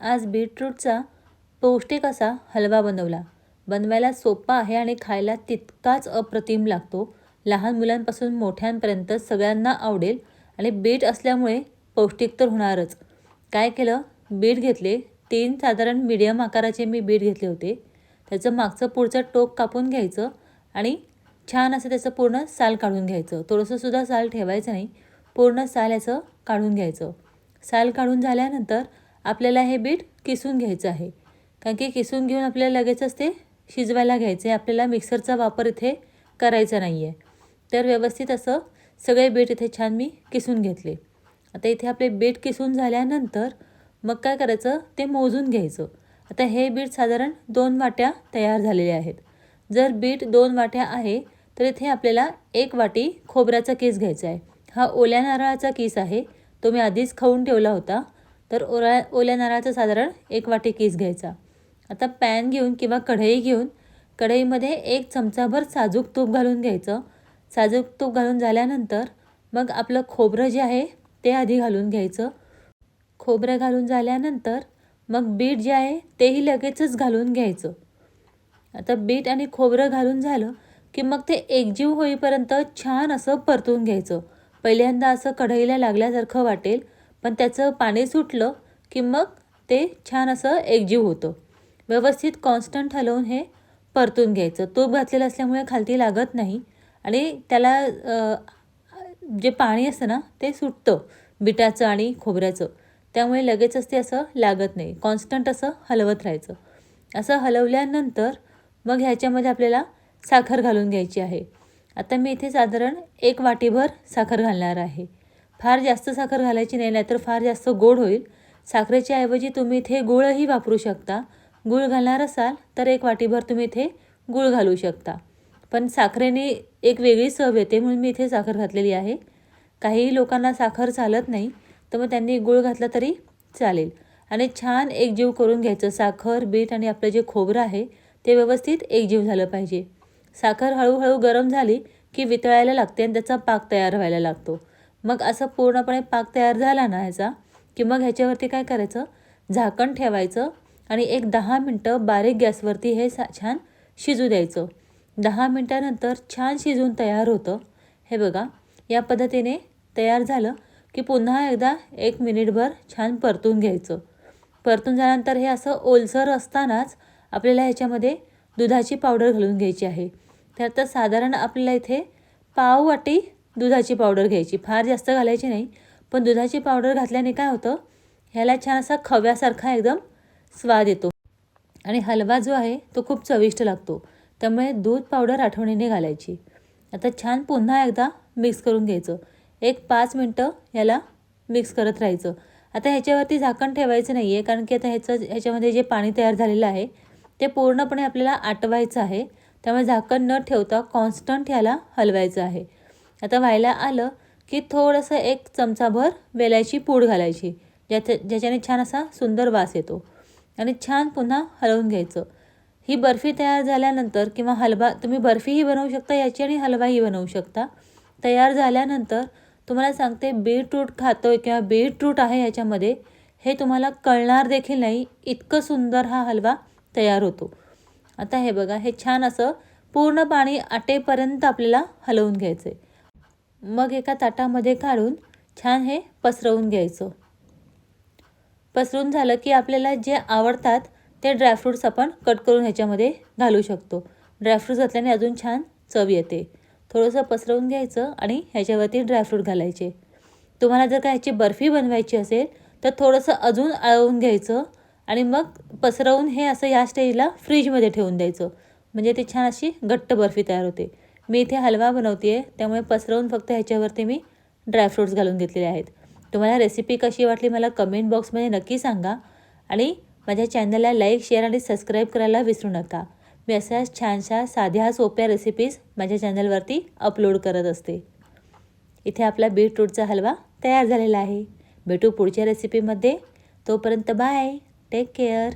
आज बीटरूटचा पौष्टिक असा हलवा बनवला. बनवायला सोपा आहे आणि खायला तितकाच अप्रतिम लागतो. लहान मुलांपासून मोठ्यांपर्यंत सगळ्यांना आवडेल आणि बीट असल्यामुळे पौष्टिक तर होणारच. काय केलं? बीट घेतले. तीन साधारण मीडियम आकाराचे मी बीट घेतले होते. त्याचं मागचं पुढचं टोक कापून घ्यायचं आणि छान असं त्याचं पूर्ण साल काढून घ्यायचं. थोडंसंसुद्धा साल ठेवायचं नाही. पूर्ण साल याचं काढून घ्यायचं. साल काढून झाल्यानंतर आपल्याला हे बीट किसून घ्यायचं आहे. कारण की किसून घेऊन आपल्याला लगेचच ते शिजवायला घ्यायचं आहे आपल्याला मिक्सरचा वापर इथे करायचा नाही आहे तर व्यवस्थित असं सगळे बीट इथे छान मी किसून घेतले. आता इथे आपले बीट किसून झाल्यानंतर मग काय करायचं? ते मोजून घ्यायचं. आता हे बीट साधारण दोन वाट्या तयार झालेले आहेत. जर बीट दोन वाट्या आहे तर इथे आपल्याला एक वाटी खोबऱ्याचा केस घ्यायचा आहे हा ओल्या नारळाचा केस आहे. तो मी आधीच खाऊन ठेवला होता. तर ओला ओल्या नारळाचा साधारण एक वाटी केस घ्यायचा. आता पॅन घेऊन किंवा कढई घेऊन कढईमध्ये एक चमचाभर साजूक तूप घालून घ्यायचं. साजूक तूप घालून झाल्यानंतर मग आपलं खोबरं जे आहे ते आधी घालून घ्यायचं. खोबरं घालून झाल्यानंतर मग बीट जे आहे तेही लगेचच घालून घ्यायचं. आता बीट आणि खोबरं घालून झालं की मग ते एकजीव होईपर्यंत छान असं परतून घ्यायचं. पहिल्यांदा असं कढईला लागल्यासारखं वाटेल. पण त्याचं पाणी सुटलं की मग ते छान असं एकजीव होतं. व्यवस्थित कॉन्स्टंट हलवून हे परतून घ्यायचं. तूप घातलेलं असल्यामुळे खालती लागत नाही आणि त्याला जे पाणी असतं ना ते सुटतं बिटाचं आणि खोबऱ्याचं. त्यामुळे लगेचच ते असं लागत नाही. कॉन्स्टंट असं हलवत राहायचं. असं हलवल्यानंतर मग ह्याच्यामध्ये आपल्याला साखर घालून घ्यायची आहे. आता मी इथे साधारण एक वाटीभर साखर घालणार आहे. फार जास्त साखर घालायची नाही नाहीतर फार जास्त गोड होईल. साखरेच्या ऐवजी तुम्ही इथे गुळही वापरू शकता. गूळ घालणार असाल तर एक वाटीभर तुम्ही इथे गूळ घालू शकता. पण साखरेने एक वेगळी चव येते म्हणून मी इथे साखर घातलेली आहे. काही लोकांना साखर चालत नाही तर मग त्यांनी गूळ घातला तरी चालेल. आणि छान एकजीव करून घ्यायचं. साखर बीट आणि आपलं जे खोबरं आहे ते व्यवस्थित एकजीव झालं पाहिजे. साखर हळूहळू गरम झाली की वितळायला लागते आणि त्याचा पाक तयार व्हायला लागतो. मग असं पूर्णपणे पाक तयार झाला ना ह्याचा की मग ह्याच्यावरती काय करायचं? झाकण ठेवायचं आणि एक दहा मिनटं बारीक गॅसवरती हे सा छान शिजू द्यायचं. दहा मिनटानंतर छान शिजून तयार होतं. हे बघा या पद्धतीने तयार झालं की पुन्हा एकदा एक मिनिटभर छान परतून घ्यायचं. परतून झाल्यानंतर हे असं ओलसर असतानाच आपल्याला ह्याच्यामध्ये दुधाची पावडर घालून घ्यायची आहे. तर आता साधारण आपल्याला इथे पाव वाटी दुधाची पावडर घ्यायची. फार जास्त घालायची नाही पण दुधाची पावडर घातल्याने काय होतं? ह्याला छान असा खव्यासारखा एकदम स्वाद येतो. आणि हलवा जो आहे तो खूप चविष्ट लागतो. त्यामुळे दूध पावडर आठवणीने घालायची. आता छान पुन्हा एकदा मिक्स करून घ्यायचं. एक पाच मिनटं याला मिक्स करत राहायचं. आता ह्याच्यावरती झाकण ठेवायचं नाही आहे कारण की आता ह्याचं ह्याच्यामध्ये जे पाणी तयार झालेलं आहे ते पूर्णपणे आपल्याला आटवायचं आहे. त्यामुळे झाकण न ठेवता कॉन्स्टंट ह्याला हलवायचं आहे. आता व्हायला आलं की थोडंसं एक चमचाभर वेलायची पूड घालायची ज्याच्या ज्याच्याने छान असा सुंदर वास येतो. आणि छान पुन्हा हलवून घ्यायचं. ही बर्फी तयार झाल्यानंतर किंवा हलवा तुम्ही बर्फीही बनवू शकता याची आणि हलवाही बनवू शकता. तयार झाल्यानंतर तुम्हाला सांगते बीटरूट खातो आहे किंवा बीटरूट आहे याच्यामध्ये हे तुम्हाला कळणार देखील नाही इतकं सुंदर हा हलवा तयार होतो. आता हे बघा हे छान असं पूर्ण पाणी आटेपर्यंत आपल्याला हलवून घ्यायचं आहे मग एका ताटामध्ये काढून छान हे पसरवून घ्यायचं. पसरून झालं की आपल्याला जे आवडतात ते ड्रायफ्रूट्स आपण कट करून ह्याच्यामध्ये घालू शकतो. ड्रायफ्रूट्स घातल्याने अजून छान चव येते. थोडंसं पसरवून घ्यायचं आणि ह्याच्यावरती ड्रायफ्रूट घालायचे. तुम्हाला जर का ह्याची बर्फी बनवायची असेल तर थोडंसं अजून आळवून घ्यायचं आणि मग पसरवून हे असं या स्टेजला फ्रीजमध्ये ठेवून द्यायचं. म्हणजे ती छान अशी घट्ट बर्फी तयार होते. मी इथे हलवा बनवते आहे त्यामुळे पसरवून फक्त ह्याच्यावरती मी ड्रायफ्रूट्स घालून घेतलेले आहेत. तुम्हाला रेसिपी कशी वाटली मला कमेंट बॉक्समध्ये नक्की सांगा आणि माझ्या चॅनलला लाईक शेअर आणि सबस्क्राईब करायला विसरू नका. मी अशाच छानशा साध्या सोप्या रेसिपीज माझ्या चॅनलवरती अपलोड करत असते. इथे आपला बीटरूटचा हलवा तयार झालेला आहे. भेटू पुढच्या रेसिपीमध्ये तोपर्यंत बाय टेक केअर